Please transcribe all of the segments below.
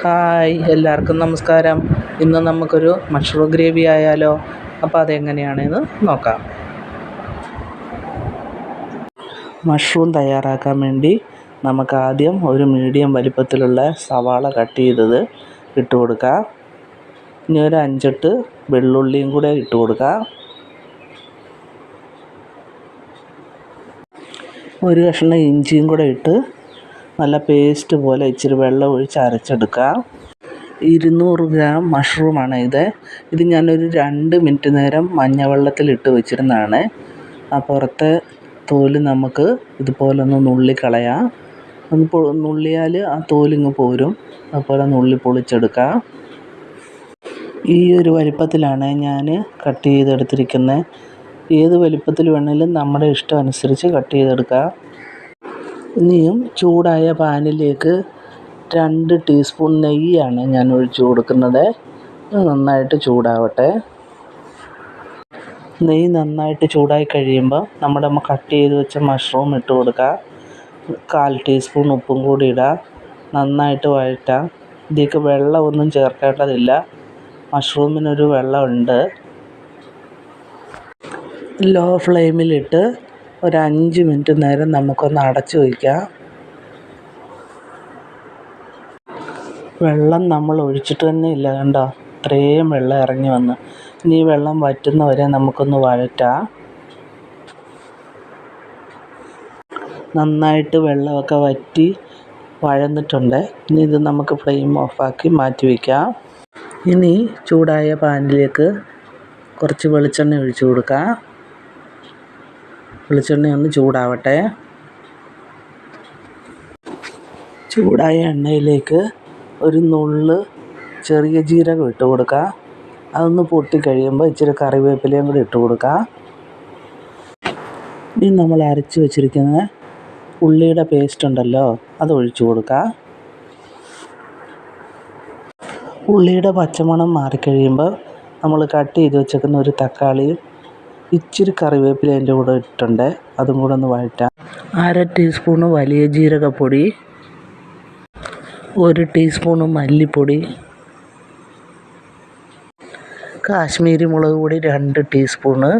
Hi എല്ലാവർക്കും നമസ്കാരം. ഇന്ന് നമുക്കൊരു മഷ്റൂം ഗ്രേവി ആയാലോ? അപ്പോൾ അതെങ്ങനെയാണെന്ന് നോക്കാം. മഷ്റൂം തയ്യാറാക്കാൻ വേണ്ടി നമുക്ക് ആദ്യം ഒരു മീഡിയം വലിപ്പത്തിലുള്ള സവാള കട്ട് ചെയ്തത് ഇട്ട് കൊടുക്കാം. ഇനി ഒരു അഞ്ചെട്ട് വെള്ളുള്ളിയും കൂടെ ഇട്ട് കൊടുക്കാം. ഒരു കഷ്ണം ഇഞ്ചിയും കൂടെ ഇട്ട് നല്ല പേസ്റ്റ് പോലെ ഇച്ചിരി വെള്ളം ഒഴിച്ച് അരച്ചെടുക്കുക. ഇരുന്നൂറ് ഗ്രാം മഷ്റൂമാണ് ഇത്. ഇത് ഞാനൊരു രണ്ട് മിനിറ്റ് നേരം മഞ്ഞവെള്ളത്തിലിട്ട് വെച്ചിരുന്നതാണ്. ആ പുറത്തെ തോൽ നമുക്ക് ഇതുപോലൊന്ന് നുള്ളിക്കളയാം ഒന്ന് പൊ നുള്ളിയാൽ ആ തോലിങ്ങ് പോരും. അതുപോലെ നുള്ളി പൊളിച്ചെടുക്കാം. ഈ ഒരു വലിപ്പത്തിലാണ് ഞാൻ കട്ട് ചെയ്തെടുത്തിരിക്കുന്നത് ഏത് വലിപ്പത്തിൽ വേണമെങ്കിലും നമ്മുടെ ഇഷ്ടം അനുസരിച്ച് കട്ട് ചെയ്തെടുക്കാം. ഇനിയും ചൂടായ പാനിലേക്ക് രണ്ട് ടീസ്പൂൺ നെയ്യാണ് ഞാൻ ഒഴിച്ചു കൊടുക്കുന്നത്. നന്നായിട്ട് ചൂടാവട്ടെ. നെയ്യ് നന്നായിട്ട് ചൂടായി കഴിയുമ്പോൾ നമ്മുടെ കട്ട് ചെയ്ത് വെച്ച മഷ്റൂം ഇട്ട് കൊടുക്കുക. കാൽ ടീസ്പൂൺ ഉപ്പും കൂടി ഇടുക. നന്നായിട്ട് വഴറ്റാം. ഇതിലേക്ക് വെള്ളമൊന്നും ചേർക്കേണ്ടതില്ല. മഷ്റൂമിനൊരു വെള്ളമുണ്ട്. ലോ ഫ്ലെയിമിലിട്ട് ഒരു അഞ്ച് മിനിറ്റ് നേരം നമുക്കൊന്ന് അടച്ചു വയ്ക്കാം. വെള്ളം നമ്മൾ ഒഴിച്ചിട്ട് തന്നെ ഇല്ല കണ്ടോ? ഇത്രയും വെള്ളം ഇറങ്ങി വന്ന്. ഇനി ഈ വെള്ളം വറ്റുന്നവരെ നമുക്കൊന്ന് വഴറ്റാം. നന്നായിട്ട് വെള്ളമൊക്കെ വറ്റി വഴന്നിട്ടുണ്ട്. ഇനി ഇത് നമുക്ക് ഫ്ലെയിം ഓഫാക്കി മാറ്റി വയ്ക്കാം. ഇനി ചൂടായ പാനിലേക്ക് കുറച്ച് വെളിച്ചെണ്ണ ഒഴിച്ചു കൊടുക്കാം. വെളിച്ചെണ്ണ ഒന്ന് ചൂടാവട്ടെ. ചൂടായ എണ്ണയിലേക്ക് ഒരു നുള്ള് ചെറിയ ജീരകം ഇട്ട് കൊടുക്കുക അതൊന്ന് പൊട്ടിക്കഴിയുമ്പോൾ ഇച്ചിരി കറിവേപ്പിലയും കൂടി ഇട്ട് കൊടുക്കുക ഇനി നമ്മൾ അരച്ച് വെച്ചിരിക്കുന്ന ഉള്ളിയുടെ പേസ്റ്റ് ഉണ്ടല്ലോ അത് ഒഴിച്ചു കൊടുക്കുക ഉള്ളിയുടെ പച്ചമണം മാറിക്കഴിയുമ്പോൾ നമ്മൾ കട്ട് ചെയ്ത് വെച്ചേക്കുന്ന ഒരു തക്കാളിയും ഇച്ചിരി കറിവേപ്പില അതിന്റെ കൂടെ ഇട്ടിട്ടുണ്ട്. അതും കൂടെ ഒന്ന് വഴറ്റാം. അര ടീസ്പൂണ് വലിയ ജീരകപ്പൊടി ഒരു ടീസ്പൂണ് മല്ലിപ്പൊടി കാശ്മീരി മുളക് പൊടി രണ്ട് ടീസ്പൂണ്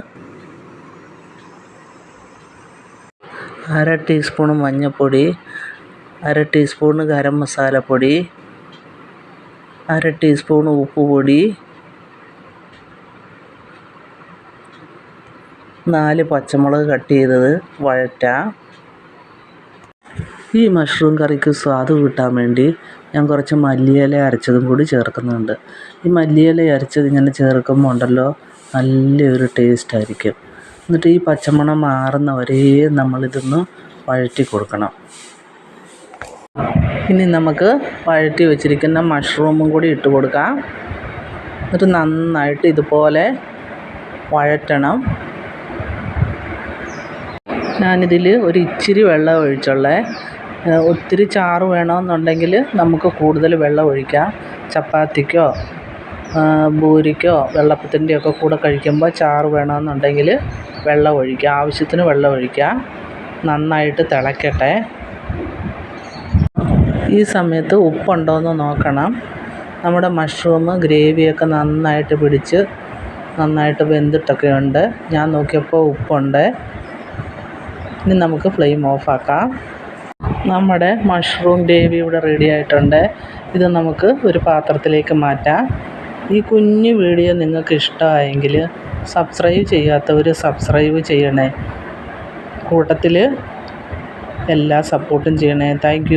അര ടീസ്പൂണ് മഞ്ഞൾപ്പൊടി അര ടീസ്പൂണ് ഗരം മസാലപ്പൊടി അര ടീസ്പൂണ് ഉപ്പ് പൊടി നാല് പച്ചമുളക് കട്ട് ചെയ്തത് വഴറ്റ. ഈ മഷ്റൂം കറിക്ക് സ്വാദ് കിട്ടാൻ വേണ്ടി ഞാൻ കുറച്ച് മല്ലിയില അരച്ചതും കൂടി ചേർക്കുന്നുണ്ട്. ഈ മല്ലിയില അരച്ചത് ഇങ്ങനെ ചേർക്കുമ്പോൾ ഉണ്ടല്ലോ നല്ലൊരു ടേസ്റ്റ് ആയിരിക്കും. എന്നിട്ട് ഈ പച്ചമണം മാറുന്ന വരെ നമ്മളിതൊന്ന് വഴറ്റി കൊടുക്കണം. ഇനി നമുക്ക് വഴറ്റി വെച്ചിരിക്കുന്ന മഷ്റൂമും കൂടി ഇട്ട് കൊടുക്കാം. എന്നിട്ട് നന്നായിട്ട് ഇതുപോലെ വഴറ്റണം. ഞാനിതിൽ ഒരു ഇച്ചിരി വെള്ളം ഒഴിച്ചുള്ളേ. ഒത്തിരി ചാറ് വേണമെന്നുണ്ടെങ്കിൽ നമുക്ക് കൂടുതൽ വെള്ളം ഒഴിക്കാം. ചപ്പാത്തിക്കോ പൂരിക്കോ വെള്ളപ്പത്തിന്റെയൊക്കെ കൂടെ കഴിക്കുമ്പോൾ ചാറ് വേണമെന്നുണ്ടെങ്കിൽ വെള്ളം ഒഴിക്കാം. ആവശ്യത്തിന് വെള്ളം ഒഴിക്കാം. നന്നായിട്ട് തിളയ്ക്കട്ടെ ഈ സമയത്ത് ഉപ്പുണ്ടോയെന്ന് നോക്കണം. നമ്മുടെ മഷ്റൂം ഗ്രേവിയൊക്കെ നന്നായിട്ട് പിടിച്ച് നന്നായിട്ട് വെന്തിട്ടൊക്കെ ഉണ്ട് ഞാൻ നോക്കിയപ്പോൾ ഉപ്പുണ്ട്. ഇനി നമുക്ക് ഫ്ലെയിം ഓഫാക്കാം നമ്മുടെ മഷ്റൂം ഗ്രേവി ഇവിടെ റെഡി ആയിട്ടുണ്ട്. ഇത് നമുക്ക് ഒരു പാത്രത്തിലേക്ക് മാറ്റാം. ഈ കുഞ്ഞു വീഡിയോ നിങ്ങൾക്ക് ഇഷ്ടമായെങ്കിൽ സബ്സ്ക്രൈബ് ചെയ്യാത്തവർ സബ്സ്ക്രൈബ് ചെയ്യണേ. കൂട്ടത്തിൽ എല്ലാ സപ്പോർട്ടും ചെയ്യണേ. താങ്ക്